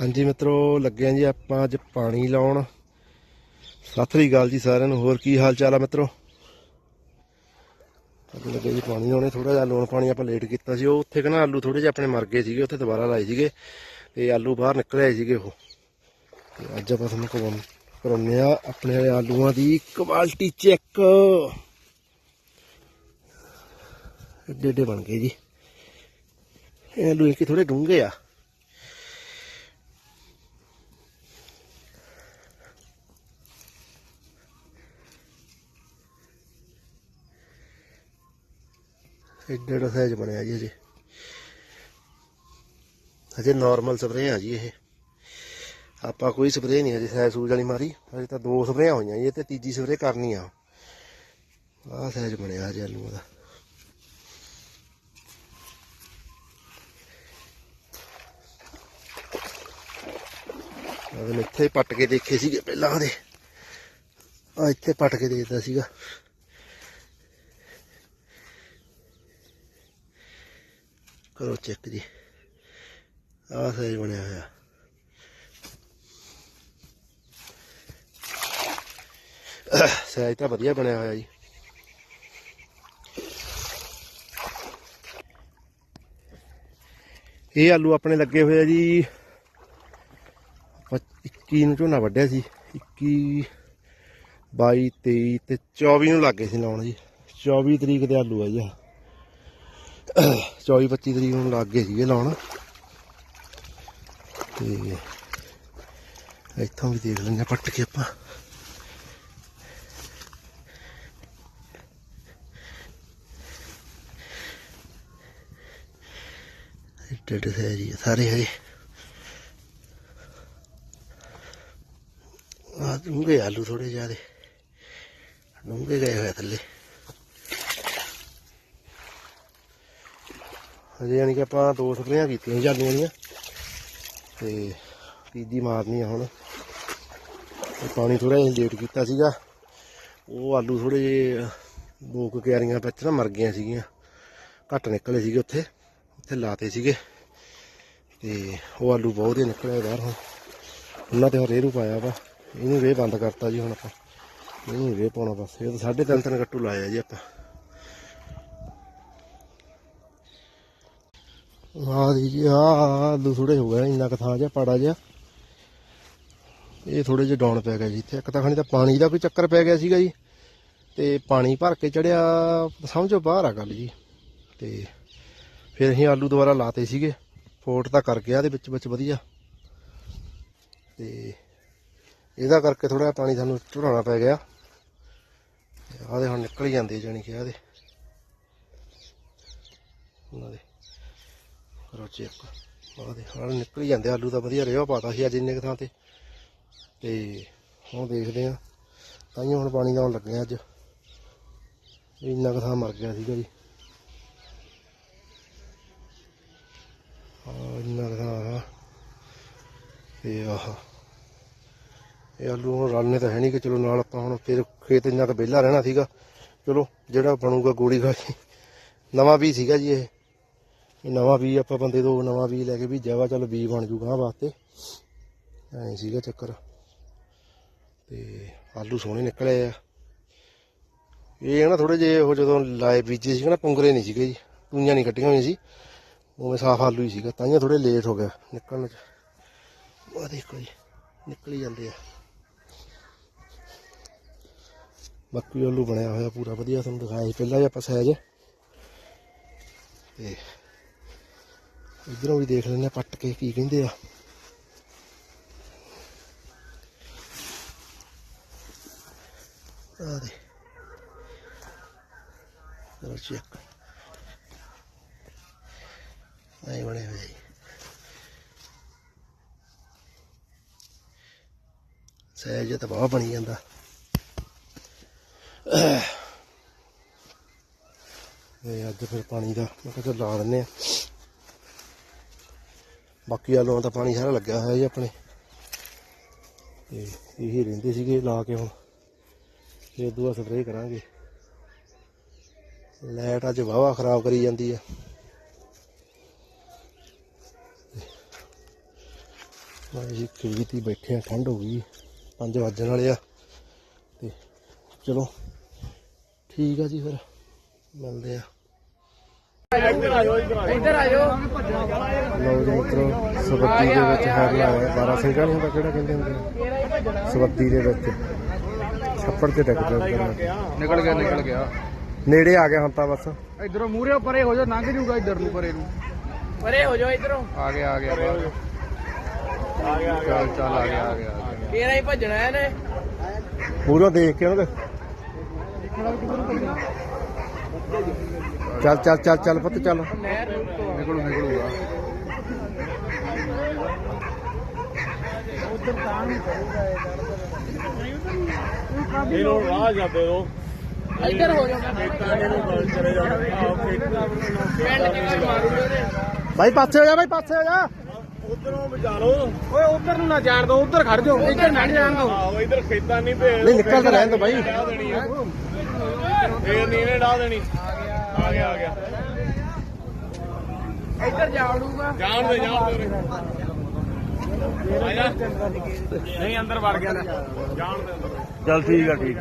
ਹਾਂਜੀ ਮਿੱਤਰੋ, ਲੱਗੇ ਆਂ ਜੀ ਆਪਾਂ ਅੱਜ ਪਾਣੀ ਲਾਉਣ। ਸਤਿ ਸ੍ਰੀ ਅਕਾਲ ਜੀ ਸਾਰਿਆਂ ਨੂੰ, ਹੋਰ ਕੀ ਹਾਲ ਚਾਲ ਆ ਮਿੱਤਰੋ? ਅੱਜ ਲੱਗੇ ਜੀ ਪਾਣੀ ਲਾਉਣੇ ਥੋੜਾ ਜਿਹਾ ਲੂਣ ਪਾਣੀ ਆਪਾਂ ਲੇਟ ਕੀਤਾ ਸੀ, ਉਹ ਉੱਥੇ ਕਹਿੰਦਾ ਆਲੂ ਥੋੜੇ ਜਿਹੇ ਆਪਣੇ ਮਰ ਗਏ ਸੀਗੇ, ਉੱਥੇ ਦੁਬਾਰਾ ਲਾਏ ਸੀਗੇ, ਤੇ ਆਲੂ ਬਾਹਰ ਨਿਕਲ ਆਏ ਸੀਗੇ ਉਹ। ਤੇ ਅੱਜ ਆਪਾਂ ਤੁਹਾਨੂੰ ਕਰਾਉਂ ਕਰਾਉਂਦੇ ਆ ਆਪਣੇ ਆਲੂਆਂ ਦੀ ਕੁਆਲਿਟੀ ਚੈੱਕ ਏਡੇ ਏਡੇ ਬਣ ਗਏ ਜੀ। ਇਹ ਆਲੂ ਕਿ ਥੋੜੇ ਡੂੰਘੇ ਆ। ਏਡਾ ਏਡਾ ਸਾਈਜ਼ ਬਣਿਆ ਜੀ ਅਜੇ ਅਜੇ ਨਾਰਮਲ ਸਪਰੇਅ ਆ ਜੀ ਇਹ। ਆਪਾਂ ਕੋਈ ਸਪਰੇਅ ਨਹੀਂ ਅਜੇ ਸਾਈਜ਼ ਸੂਜ ਵਾਲੀ ਮਾਰੀ। ਅਜੇ ਤਾਂ ਦੋ ਸਪਰੇਆਂ ਹੋਈਆਂ ਜੀ ਤੇ ਤੀਜੀ ਸਪਰੇਅ ਕਰਨੀ ਆ। ਆਹ ਸਾਈਜ਼ ਬਣਿਆ ਅਜੇ ਆਲੂਆਂ ਦਾ। ਅਗਲੇ ਇੱਥੇ ਪੱਟ ਕੇ ਦੇਖੇ ਸੀਗੇ ਪਹਿਲਾਂ ਉਹਦੇ ਆ ਇੱਥੇ ਪੱਟ ਕੇ ਦੇਖਦਾ ਸੀਗਾ। ਕਰੋ ਚੈੱਕ ਜੀ। ਆਹ ਸਾਈਜ਼ ਬਣਿਆ ਹੋਇਆ। ਸਾਈਜ਼ ਤਾਂ ਵਧੀਆ ਬਣਿਆ ਹੋਇਆ ਜੀ। ਇਹ ਆਲੂ ਆਪਣੇ ਲੱਗੇ ਹੋਏ ਆ ਜੀ। ਆਪਾਂ 21 ਨੂੰ ਝੋਨਾ ਵੱਢਿਆ ਸੀ। 21 22 23 ਤੇ 24 ਨੂੰ ਲੱਗੇ ਸੀ ਲਾਉਣ ਜੀ। 24 ਤਰੀਕ ਦੇ ਆਲੂ ਆ ਜੀ ਆਹ। 24 25 ਤਰੀਕ ਨੂੰ ਲੱਗ ਗਏ ਸੀਗੇ ਲਾਉਣ। ਤੇ ਇੱਥੋਂ ਵੀ ਦੇਖ ਲੈਂਦੇ ਹਾਂ ਪੱਟ ਕੇ ਆਪਾਂ। ਇੱਡੇ ਇੱਡੇ ਸਾਰੇ ਹੈ ਆ ਡੂੰਘੇ ਆਲੂ ਥੋੜੇ ਜਿਆਦੇ। ਡੂੰਘੇ ਗਏ ਹੋਏ ਥੱਲੇ। ਹਜੇ ਯਾਨੀ ਕਿ ਆਪਾਂ ਦੋ ਸਪਰੇਆਂ ਕੀਤੀਆਂ ਜਾਂਦੀਆਂ ਦੀਆਂ ਤੇ ਤੀਜੀ ਮਾਰਨੀ ਆ ਹੁਣ। ਤੇ ਪਾਣੀ ਥੋੜਾ ਜਿਹਾ ਲੇਟ ਕੀਤਾ ਸੀਗਾ। ਉਹ ਆਲੂ ਥੋੜੇ ਜਿਹੇ ਦੋ ਕੁ ਕਿਆਰੀਆਂ ਵਿੱਚ ਨਾ ਮਰ ਗਈਆਂ ਸੀਗੀਆਂ। ਘੱਟ ਨਿਕਲੇ ਸੀਗੇ ਉੱਥੇ। ਉੱਥੇ ਲਾਤੇ ਸੀਗੇ। ਤੇ ਉਹ ਆਲੂ ਬਹੁਤ ਹੀ ਨਿਕਲੇ ਬਾਹਰ ਹੁਣ। ਉਹਨਾਂ ਤੇ ਹੁਣ ਰੇਰੂ ਪਾਇਆ ਵਾ। ਇਹਨੂੰ ਰੇ ਬੰਦ ਕਰਤਾ ਜੀ ਹੁਣ ਆਪਾਂ। ਇਹਨੂੰ ਰੇ ਪਾਉਣਾ ਬਸ। ਇਹ ਤਾਂ ਸਾਢੇ ਤਿੰਨ ਤਿੰਨ ਗੱਟੂ ਲਾਇਆ ਜੀ ਆਪਾਂ। ਆਹ ਦੀ ਜੀ, ਆਹ ਆਲੂ ਥੋੜੇ ਹੋ ਗਏ ਇੰਨਾ ਕੁ ਥਾਂ ਜਿਹਾ, ਪਾੜਾ ਜਿਹਾ। ਇਹ ਥੋੜੇ ਜਿਹਾ ਡਾਊਨ ਪੈ ਗਿਆ ਜੀ ਇੱਥੇ। ਇੱਕ ਤਾਂ ਖਾਣੀ ਤਾਂ ਪਾਣੀ ਦਾ ਕੋਈ ਚੱਕਰ ਪੈ ਗਿਆ ਸੀਗਾ ਜੀ। ਤੇ ਪਾਣੀ ਭਰ ਕੇ ਚੜਿਆ, ਸਮਝੋ ਬਾਹਰ ਆ ਗੱਲ ਜੀ। ਤੇ ਫਿਰ ਅਸੀਂ ਆਲੂ ਦੁਬਾਰਾ ਲਾਤੇ ਸੀਗੇ। ਫੋਟ ਤਾਂ ਕਰ ਗਿਆ ਇਹਦੇ ਵਿੱਚ ਵਿੱਚ ਵਧੀਆ। ਤੇ ਇਹਦਾ ਕਰਕੇ ਥੋੜਾ ਪਾਣੀ ਸਾਨੂੰ ਚੜਾਉਣਾ ਪੈ ਗਿਆ। ਆਦੇ ਹੁਣ ਨਿਕਲ ਹੀ ਜਾਂਦੇ ਜਾਨੀ ਕਿ ਆਦੇ ਉਹਨਾਂ ਦੇ। ਕਰੋ ਚੈੱਕ ਆਦੇ ਹੁਣ ਨਿਕਲ ਹੀ ਜਾਂਦੇ ਆਲੂ ਦਾ ਵਧੀਆ ਰਿਹਾ ਪਾਤਾ ਸੀ ਅੱਜ ਇੰਨੇ ਕੁ ਥਾਂ ਤੇ। ਤੇ ਹੁਣ ਦੇਖਦੇ ਆ ਹੀ ਹੁਣ ਪਾਣੀ ਲਾਉਣ ਲੱਗੇ ਆ ਅੱਜ। ਇੰਨਾ ਕੁ ਥਾਂ ਮਰ ਗਿਆ ਸੀਗਾ ਜੀ। ਆ ਇੰਨਾ ਕੁ ਥਾਂ ਆ। ਤੇ ਆਹ, ਇਹ ਆਲੂ ਹੁਣ ਰਲਨੇ ਤਾਂ ਹੈ ਨਹੀਂ ਕਿ ਚਲੋ ਨਾਲ ਆਪਾਂ ਹੁਣ ਫਿਰ ਖੇਤ ਇੰਨਾ ਕੁ ਵਿਹਲਾ ਰਹਿਣਾ ਸੀਗਾ। ਚਲੋ, ਜਿਹੜਾ ਬਣੂਗਾ ਗੋਲੀ ਗਾਲੀ ਨਵਾਂ ਵੀ ਸੀਗਾ ਜੀ ਇਹ। ਨਵਾਂ ਵੀ ਆਪਾਂ ਬੰਦੇ ਤੋਂ ਨਵਾਂ ਵੀ ਲੈ ਕੇ ਵੀ ਵਾ ਚੱਲ ਬੀ ਬਣ ਜੂਗਾ ਵਾਸਤੇ। ਐਂ ਸੀਗਾ ਚੱਕਰ। ਤੇ ਆਲੂ ਸੋਹਣੇ ਨਿਕਲੇ ਆ। ਇਹ ਨਾ ਥੋੜੇ ਜਿਹੇ ਉਹ ਜਦੋਂ ਲਾਏ ਬੀਜੇ ਸੀਗੇ ਨਾ, ਪੁੰਗਰੇ ਨਹੀਂ ਸੀਗੇ ਜੀ ਟੂਈਆਂ ਨਹੀਂ ਕੱਟੀਆਂ ਹੋਈਆਂ ਸੀ, ਉਵੇਂ ਸਾਫ਼ ਆਲੂ ਹੀ ਸੀਗਾ, ਤਾਂਹੀਓ ਥੋੜੇ ਲੇਟ ਹੋ ਗਿਆ ਨਿਕਲਣ ਚ। ਉਹ ਦੇਖੋ ਜੀ, ਨਿਕਲ ਹੀ ਜਾਂਦੇ ਆ। ਬਾਕੀ ਆਲੂ ਬਣਿਆ ਹੋਇਆ ਪੂਰਾ ਵਧੀਆ, ਤੁਹਾਨੂੰ ਦਿਖਾਇਆ ਸੀ, ਪਹਿਲਾਂ ਹੀ ਆਪਾਂ ਸਾਈਜ਼ ਤੇ ਇਧਰੋਂ ਵੀ ਦੇਖ ਲੈਂਦੇ ਆ ਪੱਟ ਕੇ ਕੀ ਕਹਿੰਦੇ ਆ। ਆ ਦੇ ਚਲੋ ਚੈੱਕ ਆਈ ਬਣੇ ਹੋਏ ਸਹਿਜ ਤਾਂ ਬਹੁਤ ਬਣੀ ਜਾਂਦਾ। ਇਹ ਅੱਜ ਫਿਰ ਪਾਣੀ ਦਾ, ਮੈਂ ਕਿਹਾ ਚੱਲ ਲਾ ਦਿੰਨੇ ਆ ਬਾਕੀ ਆਲੂਆਂ ਤਾਂ ਪਾਣੀ ਸਾਰਾ ਲੱਗਿਆ ਹੋਇਆ ਜੀ ਆਪਣੇ। ਤੇ ਇਹੀ ਰਹਿੰਦੇ ਸੀਗੇ ਲਾ ਕੇ ਹੁਣ। ਫਿਰ ਦੂਆ ਸਪਰੇਅ ਕਰਾਂਗੇ। ਲਾਈਟ ਅੱਜ ਵਾਵਾ ਖਰਾਬ ਕਰੀ ਜਾਂਦੀ ਆ। ਮੈਂ ਜੀ ਖੇਤ ਬੈਠੇ ਆ, ਠੰਡ ਹੋ ਗਈ। 5 ਵਜਣ ਵਾਲੇ ਆ। ਤੇ ਚਲੋ ਠੀਕ ਆ ਜੀ ਫਿਰ। ਮਿਲਦੇ ਆ। ਇੱਧਰ ਆ ਜਾਓ ਲਓ ਜੀ ਮਿੱਤਰੋ ਦੇ ਵਿੱਚ ਹੈਰ ਲਾਇਆ ਬਾਰਾ ਸਿੰਘਾਂ ਨਹੀਂ ਹੁੰਦਾ ਕਿਹੜਾ ਕਹਿੰਦੇ ਹੁੰਦੇ ਆ? ਸਵੱਦੀ ਦੇ ਵਿੱਚ। ਛੱਪੜ ਤੇ ਟਿਕ ਜਾਂਦਾ ਨਿਕਲ ਗਿਆ ਨਿਕਲ ਗਿਆ। ਨੇੜੇ ਆ ਗਿਆ ਹੁਣ ਤਾਂ ਬਸ। ਇਧਰੋਂ ਮੂਰੇ ਪਰੇ ਹੋ ਜਾ ਲੰਘ ਜੂਗਾ ਇਧਰ ਨੂੰ ਪਰੇ ਨੂੰ। ਪਰੇ ਹੋ ਜਾਓ ਇਧਰੋਂ। ਆ ਗਿਆ ਆ ਗਿਆ ਆ ਗਿਆ ਚੱਲ ਚੱਲ ਆ ਗਿਆ ਆ ਗਿਆ ਆ ਗਿਆ। ਫੇਰ ਹੀ ਭੱਜਣਾ ਇਹਨੇ। ਪੂਰਾ ਦੇਖ ਕੇ ਉਹਨੂੰ ਚੱਲ ਚੱਲ ਚੱਲ ਚੱਲ ਪੁੱਤ ਚੱਲ। ਤੋਂ ਨਿਕਲੂ ਰਾਹ ਜਾਂਦੇ ਇੱਧਰ ਹੋ ਜਾਓ। ਚਲੇ ਜਾਣਾ ਪਿੰਡ ਚ ਕੋਈ ਮਾਰੂਗਾ ਇਹਨੇ ਭਾਈ ਪਾਸੇ ਹੋ ਜਾ ਭਾਈ ਪਾਸੇ ਹੋ ਜਾ। ਉਧਰੋਂ ਬਚਾ ਲਓ। ਓਏ ਉਧਰ ਨੂੰ ਨਾ ਜਾਣ ਦੋ ਉਧਰ ਖੜ ਜਾਓ। ਇੱਧਰ ਨਾ ਜਾਣ ਦੋ। ਆਹੋ ਇਧਰ ਖੇਤਾਂ ਨਹੀਂ ਭੇਜ ਨਹੀਂ ਨਿਕਲ ਤਾਂ ਰਹਿਣ ਦੋ ਭਾਈ ਫੇਰ ਨਹੀਂ ਇਹਨੇ ਢਾਹ ਦੇਣੀ। ਆ ਗਿਆ ਆ ਗਿਆ। ਇੱਧਰ ਜਾਵੜੂਗਾ ਜਾਣ ਦੇ ਜਾਣ ਦੇ। ਨਹੀਂ ਅੰਦਰ ਵੜ ਗਿਆ। ਲੈ ਜਾਣ ਦੇ ਅੰਦਰ। ਚੱਲ ਠੀਕ ਆ ਠੀਕ